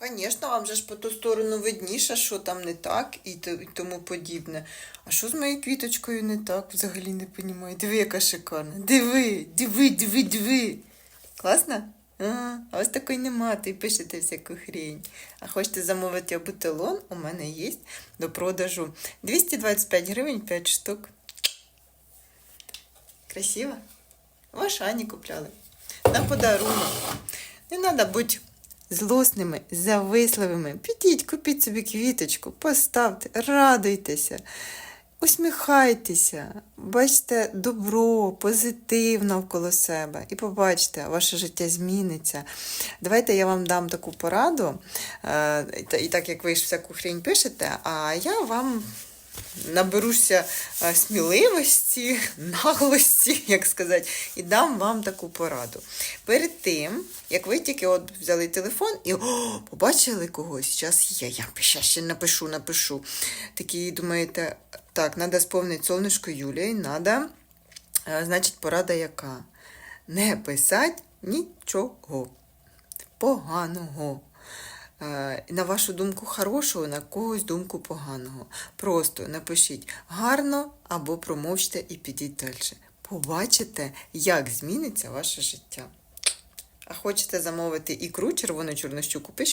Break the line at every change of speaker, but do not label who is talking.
Звісно, вам же ж по ту сторону видніше, що там не так і, тому подібне. А що з моєю квіточкою не так? Взагалі не розумію. Диви, яка шикарна. Диви, диви, диви, диви. Класно? А, ось такої нема, ти пишете всяку хрень. А хочете замовити бутилон? У мене є до продажу 225 гривень 5 штук. Красиво? В Ашані купляли. На подарунок. Не треба бути злосними, зависливими. Підіть, купіть собі квіточку, поставте, радуйтеся, усміхайтеся, бачите добро, позитив навколо себе. І побачите, ваше життя зміниться. Давайте я вам дам таку пораду. е, і так як ви ж всяку хрень пишете, а я вам наберуся е, сміливості, наглості, як сказати, і дам вам таку пораду. Перед тим, як ви тільки от взяли телефон і о, побачили когось, зараз я, я ще, напишу, напишу. Такі думаєте, так, треба сповнити сонечко Юлії, треба, значить, порада яка? Не писати нічого поганого. Е, На вашу думку хорошого, на когось думку поганого. Просто напишіть гарно або промовчте і підіть далі. Побачите, як зміниться ваше життя. А хочете замовити ікру червону чорнощуку, пишіть.